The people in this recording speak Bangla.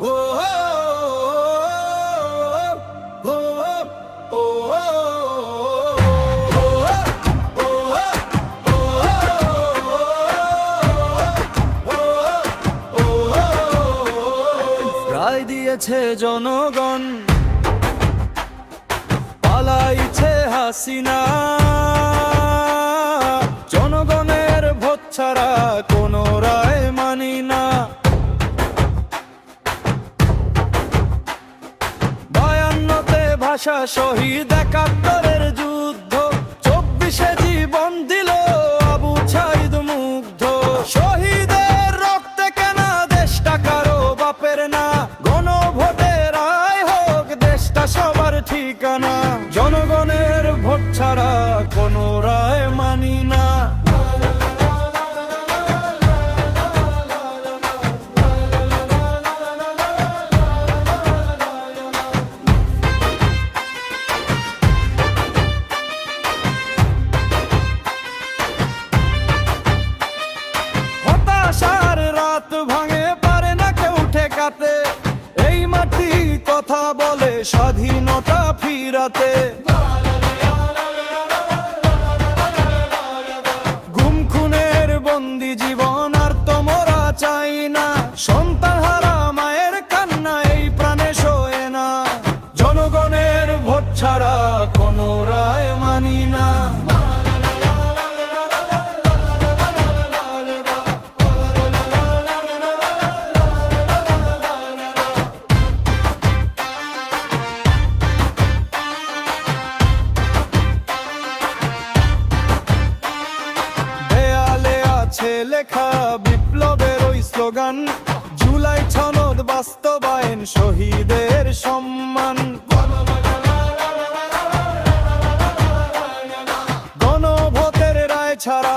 ও রায় দিয়েছে জনগণ পালাইছে হাসিনা। জনগণের ভোট ছাড়া কোনো রায় ভাষা শহীদ একাত্তরের যুদ্ধ। চব্বিশে জীবন দিল আবু ছাইদ মুগ্ধ। শহীদের রক্তে কেনা দেশটা কারও বাপের না। গণভোটে রায় হোক, দেশটা সবার ঠিকানা। জনগণের ভোট ছাড়া কোনো রায় মানি না। রাত ভাঙে পারে না কেউ ঠেকাতে। এই মাটি কথা বলে স্বাধীনতা ফিরাতে। গুম খুনের বন্দি জীবন আর তোমরা চাই না। সন্তান হারা মায়ের কান্না এই প্রাণে শোয় না। জনগণের ভোট ছাড়া কোনো রায় মানি না। স্লোগান জুলাই ছনদ বাস্তবায়ন শহীদের সম্মান। গণভোটের রায় ছাড়া